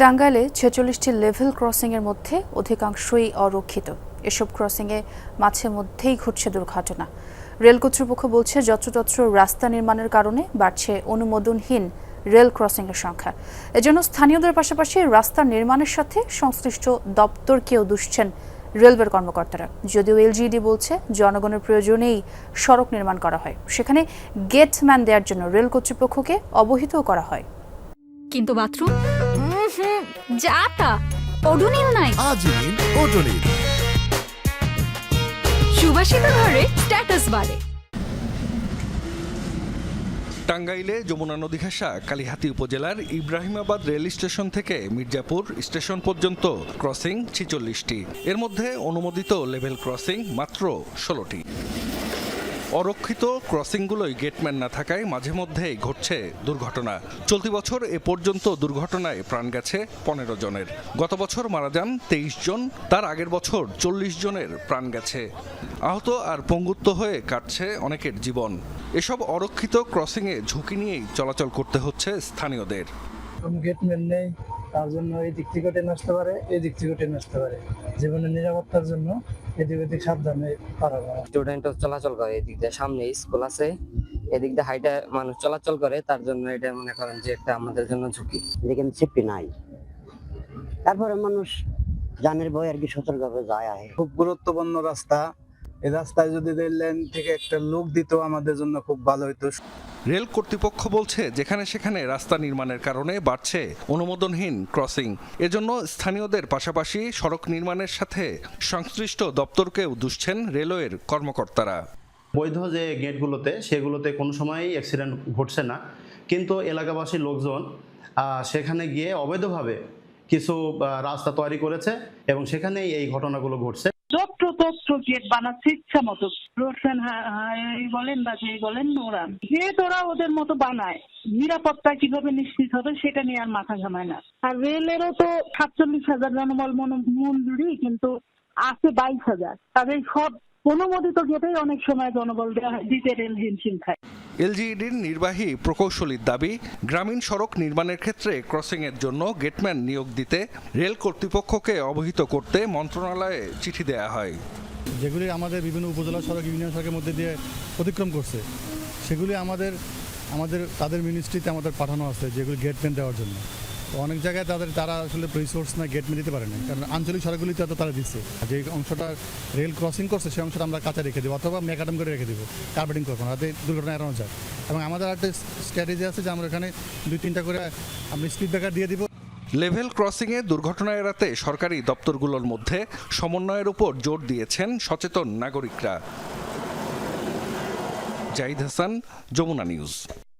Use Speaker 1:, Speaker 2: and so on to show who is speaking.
Speaker 1: টাঙ্গাইলে ছেচল্লিশটি লেভেল ক্রসিংয়ের মধ্যে অধিকাংশই অরক্ষিত। এসব ক্রসিংয়ে মাঝে মধ্যেই ঘটছে দুর্ঘটনা। রেল কর্তৃপক্ষ বলছে, যত্রতত্র রাস্তা নির্মাণের কারণে বাড়ছে অনুমোদনহীন রেল ক্রসিংয়ের সংখ্যা। এজন্য স্থানীয়দের পাশাপাশি রাস্তা নির্মাণের সাথে সংশ্লিষ্ট দপ্তরকেও দুষছেন রেলওয়ের কর্মকর্তারা। যদিও এলজিইডি বলছে, জনগণের প্রয়োজনেই সড়ক নির্মাণ করা হয়। সেখানে গেটম্যান দেওয়ার জন্য রেল কর্তৃপক্ষকে অবহিতও করা হয়।
Speaker 2: কিন্তু বাথরুম? যা তা ওডোনিল নাই।
Speaker 3: ওডোনিল
Speaker 2: সুবাসিত ঘরে স্ট্যাটাস বাড়ে।
Speaker 4: টাঙ্গাইলে যমুনা নদী ঘাসা কালিহাতী উপজেলার ইব্রাহিমাবাদ রেল স্টেশন থেকে মির্জাপুর স্টেশন পর্যন্ত ক্রসিং ছিচল্লিশটি। এর মধ্যে অনুমোদিত লেভেল ক্রসিং মাত্র ষোলোটি। অরক্ষিত ক্রসিংগুলোই গেটম্যান না থাকায় মাঝে মধ্যেই ঘটছে দুর্ঘটনা। চলতি বছর এ পর্যন্ত দুর্ঘটনায় প্রাণ গেছে পনেরো জনের। গত বছর মারা যান তেইশ জন, তার আগের বছর চল্লিশ জনের প্রাণ গেছে। আহত আর পঙ্গুত্ব হয়ে কাটছে অনেকের জীবন। এসব অরক্ষিত ক্রসিংয়ে ঝুঁকি নিয়েই চলাচল করতে হচ্ছে স্থানীয়দের।
Speaker 5: গেটম্যান নেই। তার জন্য এই দিক থেকে টেনে আসতে পারে এই দিক থেকে টেনে আসতে পারে। জীবনের নিরাপত্তার জন্য এদিক ওদিক সাবধানে পারা
Speaker 6: স্টুডেন্ট চলাচল করে এদিক দিয়ে সামনে স্কুল আছে এদিক দিয়ে হাইটে মানুষ চলাচল করে তার জন্য এটা মনে করেন যে একটা আমাদের জন্য ঝুঁকি।
Speaker 7: যেখানে সেফটি নাই। তারপরে মানুষ জানের বই আর কি সতর্কভাবে যায় আহে।
Speaker 8: খুব গুরুত্বপূর্ণ রাস্তা এই রাস্তায় যদি রেল লাইন থেকে একটা লোক দিত আমাদের জন্য খুব ভালো হতো
Speaker 4: রেল কর্তৃপক্ষ বলছে যেখানে সেখানে রাস্তা নির্মাণের কারণে বাড়ছে অনুমোদনহীন ক্রসিং। এজন্য স্থানীয়দের পাশাপাশি সড়ক নির্মাণের সাথে সংশ্লিষ্ট দপ্তরকেও দুষছেন রেলওয়ের কর্মকর্তারা।
Speaker 9: বৈধ যে গেটগুলোতে সেগুলোতে কোনো সময়ই অ্যাক্সিডেন্ট ঘটছে না। কিন্তু এলাকাবাসী লোকজন সেখানে গিয়ে অবৈধভাবে কিছু রাস্তা তৈরি করেছে এবং সেখানেই এই ঘটনাগুলো ঘটছে।
Speaker 10: যত্র বানাচ্ছে ইচ্ছা মতো। রোশন বলেন বা যে বলেন ওরা যে তোরা ওদের মতো বানায়, নিরাপত্তা কীভাবে নিশ্চিত হবে সেটা নিয়ে আর মাথা ঘামায় না। আর রেলেরও তো সাতচল্লিশ হাজার জনবল মঞ্জুরি, কিন্তু আছে বাইশ হাজার। তাদের সব অনুমোদিত গেটেই অনেক সময় জনবল দেওয়া হয়, দিতে রেল হিমশিম খায়।
Speaker 4: এলজিইডির নির্বাহী প্রকৌশলীর দাবি গ্রামীণ সড়ক নির্মাণের ক্ষেত্রে ক্রসিংয়ের জন্য গেটম্যান নিয়োগ দিতে রেল কর্তৃপক্ষকে অবহিত করতে মন্ত্রণালয়ে চিঠি দেয়া হয়।
Speaker 3: যেগুলি আমাদের বিভিন্ন উপজেলা সড়ক ইউনিয়ন সড়কের মধ্যে দিয়ে অতিক্রম করছে সেগুলি আমাদের আমাদের তাদের মিনিস্ট্রিতে আমাদের পাঠানো আছে যেগুলি গেটম্যান দেওয়ার জন্য। অনেক জায়গায় তাদের তারা আসলে রিসোর্স না গেটম্যান দিতে পারে না কারণ আঞ্চলিক সড়কগুলিতে তো তারা দিচ্ছে। যে অংশটা রেল ক্রসিং করছে, সেই অংশটা আমরা কাঁচা রেখে দেবো অথবা মেকাডাম করে রেখে দেবো। কার্পেটিং করব না, যাতে দুর্ঘটনা এড়ানো যায়। এবং আমাদের একটা স্ট্র্যাটেজি আছে যে আমরা এখানে দুই তিনটা করে আপনি স্পিড ব্রেকার দিয়ে দিব।
Speaker 4: লেভেল ক্রসিংয়ে দুর্ঘটনা এড়াতে সরকারি দপ্তরগুলোর মধ্যে সমন্বয়ের উপর জোর দিয়েছেন সচেতন নাগরিকরা। জাহিদ হাসান, যমুনা নিউজ।